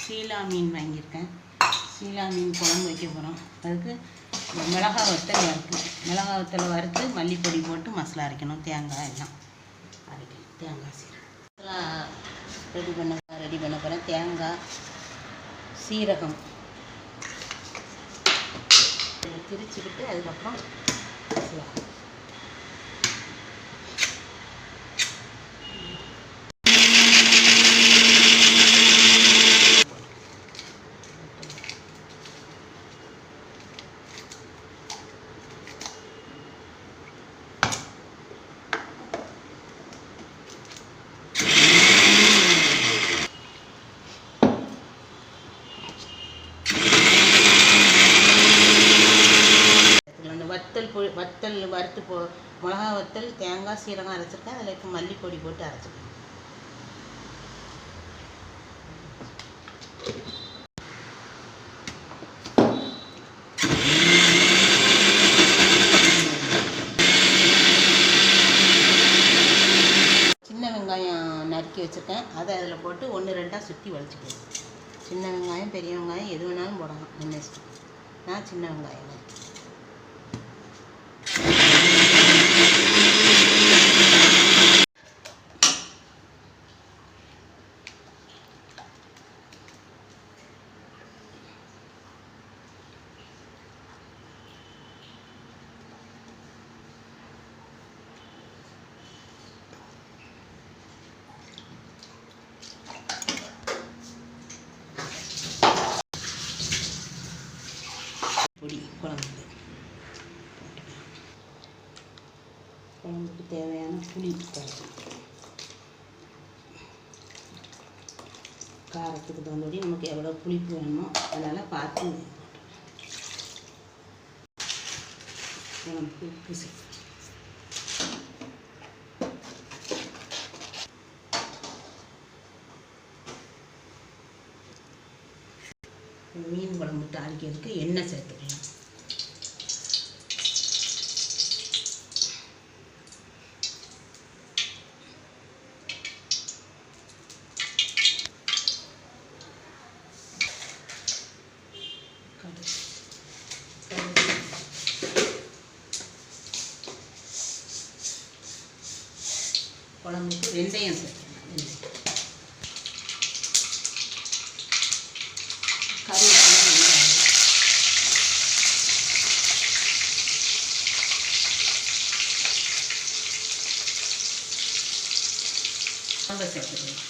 சீலா மீன் வாங்கியிருக்கேன். சீலா மீன் குழம்பு வைக்க போகிறோம் அதுக்கு மிளகாய் மிளகா வத்தல் வறுத்து மிளகா வத்தல் வறுத்து மல்லிப்பொடி போட்டு மசாலா அரைக்கணும். தேங்காய் எல்லாம் அரைக்கணும். தேங்காய் சீரகம். ரெடி பண்ண ரெடி பண்ண போகிறேன் தேங்காய் சீரகம் திரிச்சுக்கிட்டு அதுக்கப்புறம் மசாலா. வத்தல் பொ வத்தல் வறுத்து போ மிளகா வத்தல் தேங்காய் சீரகம் அரைச்சிருக்கேன். அதில் இப்போ மல்லிப்பொடி போட்டு அரைச்சிருக்கேன். சின்ன வெங்காயம் நறுக்கி வச்சுருக்கேன். அதை அதில் போட்டு ஒன்று ரெண்டாக சுற்றி வலிச்சுக்குவேன் சின்ன வெங்காயம் பெரிய வெங்காயம் எது வேணாலும் போடலாம். என்ன நான் சின்ன வெங்காயம் நறுக்கி பொடி குழம்புக்கு குழம்புக்கு தேவையான புளி குழம்பு காரத்துக்கு தகுந்தபடி நமக்கு எவ்வளோ புளிப்பு வேணுமோ அதனால் பார்த்து குழம்புக்கு உப்பு மீன் குழம்பு தாளிக்கிறதுக்கு எண்ணெய் சேர்த்துக்கலாம். குழம்புக்கு வெந்தயம் சேர்த்துக்கலாம் வெந்தயம் கருவேப்பிலை வெங்காயம் குழம்பை சேர்த்துக்கலாம்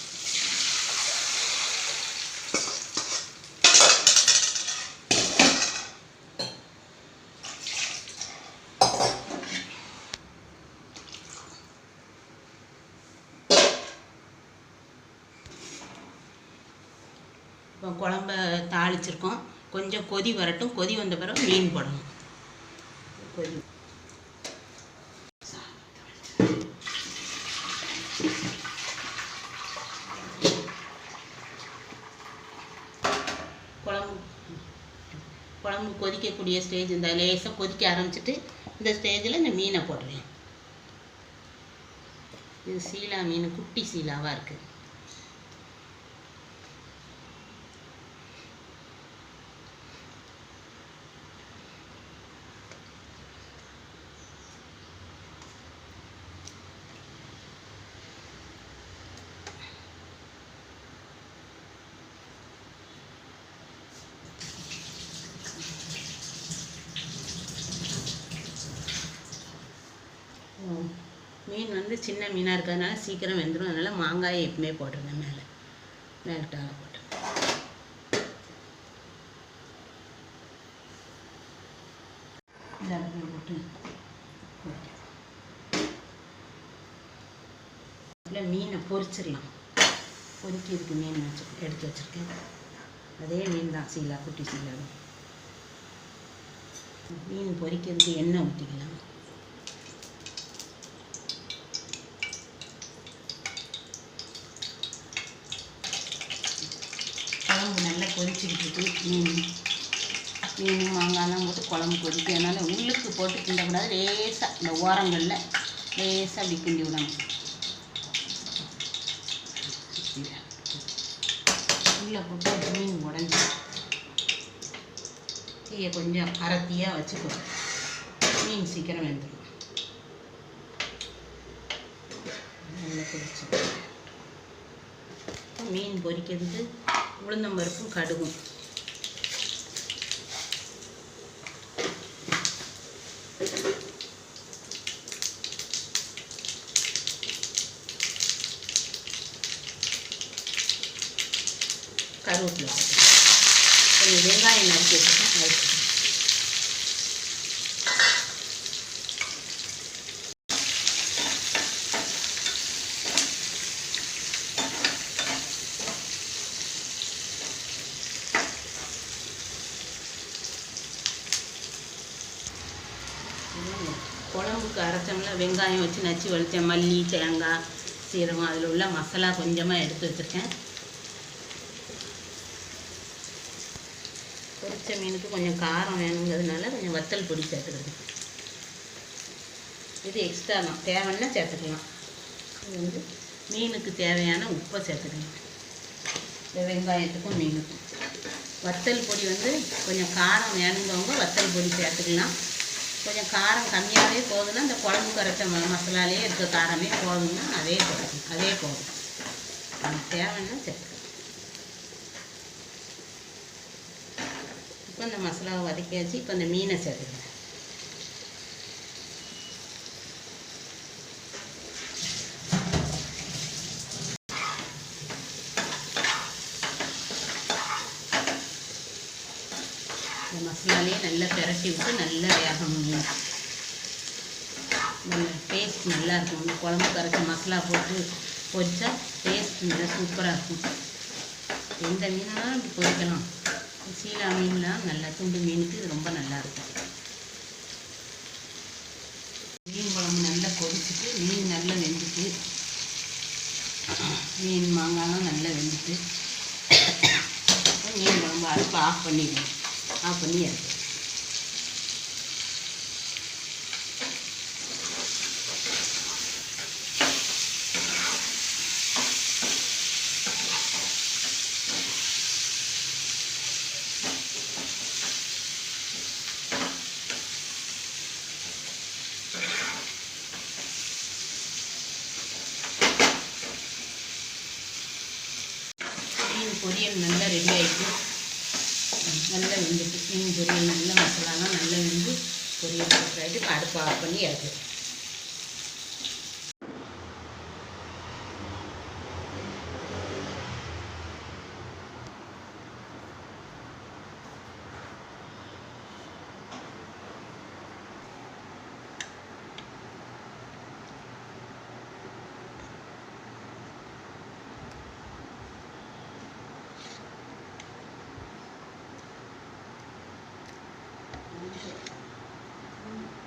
இப்போ குழம்ப தாளிச்சிருக்கோம். கொஞ்சம் கொதி வரட்டும். கொதி வந்த பிறகு மீன் போடணும். கொதி. குழம்பு குழம்பு கொதிக்கக்கூடிய ஸ்டேஜ் இந்த லேசாக கொதிக்க ஆரம்பிச்சிட்டு இந்த ஸ்டேஜில் இந்த மீனை போடுறேன். இது சீலா மீன் குட்டி சீலாவாக இருக்குது மீன் வந்து சின்ன மீனாக இருக்கிறதுனால சீக்கிரம் வெந்துடும் அதனால் மாங்காயை எப்பவுமே போட்டுருங்க மேலே. டேரெக்டாக போட்டு இதை போட்டு மீனை பொரிச்சிடலாம். பொரிக்கிறதுக்கு மீன் வச்சு எடுத்து வச்சுருக்கேன். அதே மீன் தான் சீலா குட்டி சீலா மீன் பொரிக்கிறதுக்கு எண்ணெய் ஊற்றிக்கலாம் குழம்பு நல்லா கொதிச்சுக்கிட்டு இருக்கு மீன் மீன் மாங்காய்லாம் போட்டு குழம்பு கொதிக்கும். அதனால் உள்ளுக்கு போட்டு கிண்டக்கூடாது லேசாக இந்த ஓரங்களில் லேசாக அப்படி கிண்டி விடணும். உள்ளே போட்டு மீன் உடஞ்சி தீயை கொஞ்சம் அரத்தியாக வச்சுக்கோ மீன் சீக்கிரம் வெந்துடும். நல்லா கொதிச்சு மீன் பொரிக்கிறது உளுந்தம்பருப்பும் கடுகும். கருவேப்பிலை கொஞ்சம் வெங்காயம் நறுக்கி வச்சுருக்கேன். நறுக்கி குழம்புக்கு அரைச்சோம்ல வெங்காயம் வச்சு நச்சு வலித்தேன் மல்லி தேங்காய் சீரகம் அதில் உள்ள மசாலா கொஞ்சமாக எடுத்து வச்சுருக்கேன். பொரிச்ச மீனுக்கு கொஞ்சம் காரம் வேணுங்கிறதுனால கொஞ்சம் வத்தல் பொடி சேர்த்துக்கிறது இது எக்ஸ்ட்ரா தான். தேவைன்னா சேர்த்துக்கலாம். இது வந்து மீனுக்கு தேவையான உப்பை சேர்த்துக்கலாம் இந்த வெங்காயத்துக்கும் மீனுக்கும். வத்தல் பொடி வந்து கொஞ்சம் காரம் வேணுங்கிறவங்க வத்தல் பொடி சேர்த்துக்கலாம். கொஞ்சம் காரம் கம்மியாகவே போதுன்னா இந்த குழம்பு கரைச்ச ம மசாலாலே இருக்க காரமே போதுன்னா அதே போதும். அதே போதும். தேவைன்னா சேர்த்துக்கலாம். இப்போ இந்த மசாலாவை வதக்கியாச்சு இப்போ இந்த மீனை சேர்த்துக்கிறேன் இந்த மசாலாலேயே நல்லா பிரட்டி விட்டு நல்லா வேகணும். மீன் டேஸ்ட் நல்லா இருக்கும். இந்த குழம்பு கரைச்சி மசாலா போட்டு பொரிச்சா டேஸ்ட் நல்லா சூப்பராக இருக்கும். எந்த மீனாலும் பொரிக்கலாம். சீலா மீன்லாம் நல்லா துண்டு மீனுக்கு இது ரொம்ப நல்லா இருக்கும் மீன் குழம்பு நல்லா கொதிச்சுட்டு மீன் நல்லா வெந்துட்டு மீன் மாங்காயெலாம் நல்லா வெந்துட்டு மீன் குழம்பு அடுப்பு ஆஃப் பண்ணிடுவோம். ஆஃப் பண்ணி இறக்கு பொரியல் நல்லா ரெடி ஆகிட்டு நல்லா வெந்துட்டு மீன் பொரியல் நல்ல மசாலாலாம் நல்லா வெந்து பொரியல் ஆகிட்டு இப்போ அடுப்பு ஆஃப் பண்ணி இறக்குது 就是，嗯，